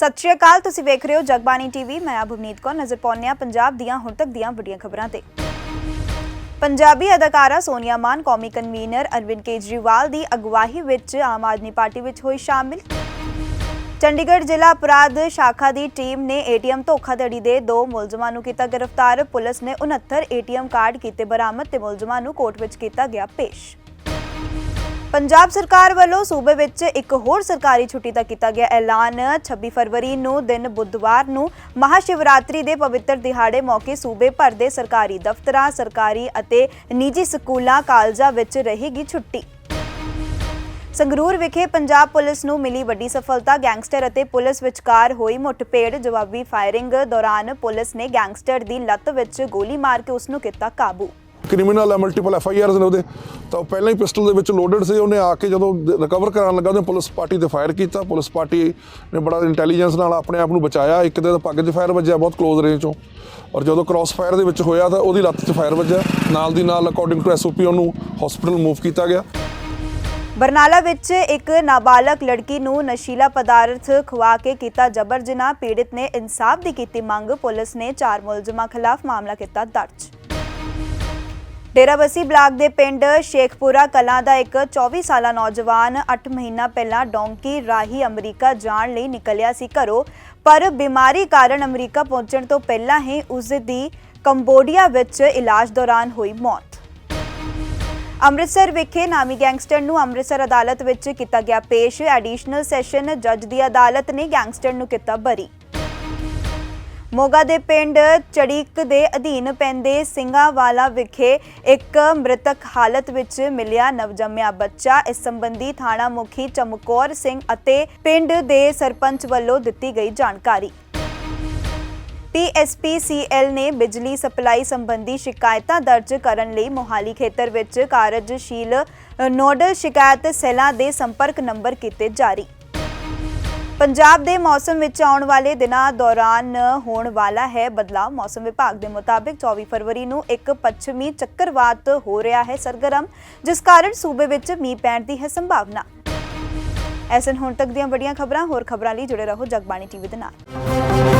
ਸਤਿ ਸ਼੍ਰੀ ਅਕਾਲ, ਤੁਸੀਂ ਵੇਖ ਰਹੇ ਹੋ ਜਗਬਾਣੀ ਟੀਵੀ। ਮੈਂ ਆ ਕੌਰ, ਨਜ਼ਰ ਪਾਉਂਦੇ ਪੰਜਾਬ ਦੀਆਂ ਹੁਣ ਤੱਕ ਦੀਆਂ ਵੱਡੀਆਂ ਖਬਰਾਂ ਤੇ। ਪੰਜਾਬੀ ਅਦਾਕਾਰਾ ਸੋਨੀਆ ਮਾਨ, ਕੌਮੀ ਕਨਵੀਨਰ ਅਰਵਿੰਦ ਕੇਜਰੀਵਾਲ ਦੀ ਅਗਵਾਈ ਵਿੱਚ ਆਮ ਆਦਮੀ ਪਾਰਟੀ ਵਿੱਚ ਹੋਈ ਸ਼ਾਮਿਲ। ਚੰਡੀਗੜ੍ਹ ਜ਼ਿਲ੍ਹਾ ਅਪਰਾਧ ਸ਼ਾਖਾ ਦੀ ਟੀਮ ਨੇ ਏਟੀਐਮ ਧੋਖਾਧੜੀ ਦੇ ਦੋ ਮੁਲਜ਼ਮਾਂ ਨੂੰ ਕੀਤਾ ਗ੍ਰਿਫਤਾਰ। ਪੁਲਿਸ ਨੇ 69 ਏਟੀਐਮ ਕਾਰਡ ਕੀਤੇ ਬਰਾਮਦ ਤੇ ਮੁਲਜ਼ਮਾਂ ਨੂੰ ਕੋਰਟ ਵਿੱਚ ਕੀਤਾ ਗਿਆ ਪੇਸ਼। ਪੰਜਾਬ ਸਰਕਾਰ ਵੱਲੋਂ ਸੂਬੇ ਵਿੱਚ ਇੱਕ ਹੋਰ ਸਰਕਾਰੀ ਛੁੱਟੀ ਦਾ ਕੀਤਾ ਗਿਆ ਐਲਾਨ। 26 ਫਰਵਰੀ ਨੂੰ ਦਿਨ ਬੁੱਧਵਾਰ ਨੂੰ ਮਹਾਸ਼ਿਵਰਾਤਰੀ ਦੇ ਪਵਿੱਤਰ ਦਿਹਾੜੇ ਮੌਕੇ ਸੂਬੇ ਭਰ ਦੇ ਸਰਕਾਰੀ ਦਫ਼ਤਰਾਂ, ਸਰਕਾਰੀ ਅਤੇ ਨਿੱਜੀ ਸਕੂਲਾਂ, ਕਾਲਜਾਂ ਵਿੱਚ ਰਹੇਗੀ ਛੁੱਟੀ। ਸੰਗਰੂਰ ਵਿਖੇ ਪੰਜਾਬ ਪੁਲਿਸ ਨੂੰ ਮਿਲੀ ਵੱਡੀ ਸਫਲਤਾ। ਗੈਂਗਸਟਰ ਅਤੇ ਪੁਲਿਸ ਵਿਚਕਾਰ ਹੋਈ ਮੁੱਠਭੇੜ। ਜਵਾਬੀ ਫਾਇਰਿੰਗ ਦੌਰਾਨ ਪੁਲਿਸ ਨੇ ਗੈਂਗਸਟਰ ਦੀ ਲੱਤ ਵਿੱਚ ਗੋਲੀ ਮਾਰ ਕੇ ਉਸ ਨੂੰ ਕੀਤਾ ਕਾਬੂ। ਕ੍ਰਿਮੀਨਲ ਹੈ ਮਲਟੀਪਲ ਐਫ ਆਈ ਆਰਸ ਨੇ ਉਹਦੇ। ਤਾਂ ਪਹਿਲਾਂ ਹੀ ਪਿਸਟਲ ਦੇ ਵਿੱਚ ਲੋਡਡ ਸੀ, ਉਹਨੇ ਆ ਕੇ ਜਦੋਂ ਰਿਕਵਰ ਕਰਾਉਣ ਲੱਗਾ, ਉਹਨੇ ਪੁਲਿਸ ਪਾਰਟੀ ਤੇ ਫਾਇਰ ਕੀਤਾ। ਪੁਲਿਸ ਪਾਰਟੀ ਨੇ ਬੜਾ ਇੰਟੈਲੀਜੈਂਸ ਨਾਲ ਆਪਣੇ ਆਪ ਨੂੰ ਬਚਾਇਆ। ਇੱਕ ਦੇ ਤਾਂ ਪੱਗ 'ਚ ਫਾਇਰ ਵੱਜਿਆ, ਬਹੁਤ ক্লোਜ਼ ਰੇਂਜ 'ਚੋਂ। ਔਰ ਜਦੋਂ ਕ੍ਰਾਸ ਫਾਇਰ ਦੇ ਵਿੱਚ ਹੋਇਆ, ਤਾਂ ਉਹਦੀ ਲੱਤ 'ਚ ਫਾਇਰ ਵੱਜਿਆ। ਨਾਲ ਦੀ ਨਾਲ ਅਕੋਰਡਿੰਗ ਟੂ ਐਸਓਪੀ ਉਹਨੂੰ ਹਸਪੀਟਲ ਮੂਵ ਕੀਤਾ ਗਿਆ। ਬਰਨਾਲਾ ਵਿੱਚ ਇੱਕ ਨਾਬਾਲਗ ਲੜਕੀ ਨੂੰ ਨਸ਼ੀਲਾ ਪਦਾਰਥ ਖਵਾ ਕੇ ਕੀਤਾ ਜਬਰ, ਜਨਾਹ ਪੀੜਤ ਨੇ ਇਨਸਾਫ ਦੀ ਕੀਤੀ ਮੰਗ। ਪੁਲਿਸ ਨੇ ਚਾਰ ਮੁਲਜ਼ਮਾਂ ਖਿਲਾਫ ਮਾਮਲਾ ਕੀਤਾ ਦਰਜ। ਡੇਰਾਬੱਸੀ ਬਲਾਕ ਦੇ ਪਿੰਡ ਸ਼ੇਖਪੁਰਾ ਕਲਾਂ ਦਾ ਇੱਕ 24 ਸਾਲਾ ਨੌਜਵਾਨ 8 ਮਹੀਨਾ ਪਹਿਲਾਂ ਡੋਂਕੀ ਰਾਹੀਂ ਅਮਰੀਕਾ ਜਾਣ ਲਈ ਨਿਕਲਿਆ ਸੀ ਘਰੋਂ, ਪਰ ਬਿਮਾਰੀ ਕਾਰਨ ਅਮਰੀਕਾ ਪਹੁੰਚਣ ਤੋਂ ਪਹਿਲਾਂ ਹੀ ਉਸ ਦੀ ਕੰਬੋਡੀਆ ਵਿੱਚ ਇਲਾਜ ਦੌਰਾਨ ਹੋਈ ਮੌਤ। ਅੰਮ੍ਰਿਤਸਰ ਵਿਖੇ ਨਾਮੀ ਗੈਂਗਸਟਰ ਨੂੰ ਅੰਮ੍ਰਿਤਸਰ ਅਦਾਲਤ ਵਿੱਚ ਕੀਤਾ ਗਿਆ ਪੇਸ਼। ਐਡੀਸ਼ਨਲ ਸੈਸ਼ਨ ਜੱਜ ਦੀ ਅਦਾਲਤ ਨੇ ਗੈਂਗਸਟਰ ਨੂੰ ਕੀਤਾ ਬਰੀ। ਮੋਗਾ ਦੇ ਪਿੰਡ ਚੜੀਕ ਦੇ ਅਧੀਨ ਪੈਂਦੇ ਸਿੰਘਾਵਾਲਾ ਵਿਖੇ ਇੱਕ ਮ੍ਰਿਤਕ ਹਾਲਤ ਵਿੱਚ ਮਿਲਿਆ ਨਵਜੰਮਿਆ ਬੱਚਾ। ਇਸ ਸੰਬੰਧੀ ਥਾਣਾ ਮੁਖੀ ਚਮਕੌਰ ਸਿੰਘ ਅਤੇ ਪਿੰਡ ਦੇ ਸਰਪੰਚ ਵੱਲੋਂ ਦਿੱਤੀ ਗਈ ਜਾਣਕਾਰੀ। ਪੀਐਸਪੀਸੀਐਲ ਨੇ ਬਿਜਲੀ ਸਪਲਾਈ ਸੰਬੰਧੀ ਸ਼ਿਕਾਇਤਾਂ ਦਰਜ ਕਰਨ ਲਈ ਮੋਹਾਲੀ ਖੇਤਰ ਵਿੱਚ ਕਾਰਜਸ਼ੀਲ ਨੋਡਲ ਸ਼ਿਕਾਇਤ ਸੈੱਲਾਂ ਦੇ ਸੰਪਰਕ ਨੰਬਰ ਕੀਤੇ ਜਾਰੀ। ਪੰਜਾਬ ਦੇ ਮੌਸਮ ਵਿੱਚ ਆਉਣ ਵਾਲੇ ਦਿਨਾਂ ਦੌਰਾਨ ਹੋਣ ਵਾਲਾ ਹੈ ਬਦਲਾਅ। ਮੌਸਮ ਵਿਭਾਗ ਦੇ ਮੁਤਾਬਿਕ 24 ਫਰਵਰੀ ਨੂੰ ਇੱਕ ਪੱਛਮੀ ਚੱਕਰਵਾਤ ਹੋ ਰਿਹਾ ਹੈ ਸਰਗਰਮ, ਜਿਸ ਕਾਰਨ ਸੂਬੇ ਵਿੱਚ ਮੀਂਹ ਪੈਣ ਦੀ ਹੈ ਸੰਭਾਵਨਾ। ਐਸਨ ਹੁਣ ਤੱਕ ਦੀਆਂ ਵੱਡੀਆਂ ਖਬਰਾਂ, ਹੋਰ ਖਬਰਾਂ ਲਈ ਜੁੜੇ ਰਹੋ ਜਗਬਾਣੀ ਟੀਵੀ ਦੇ ਨਾਲ।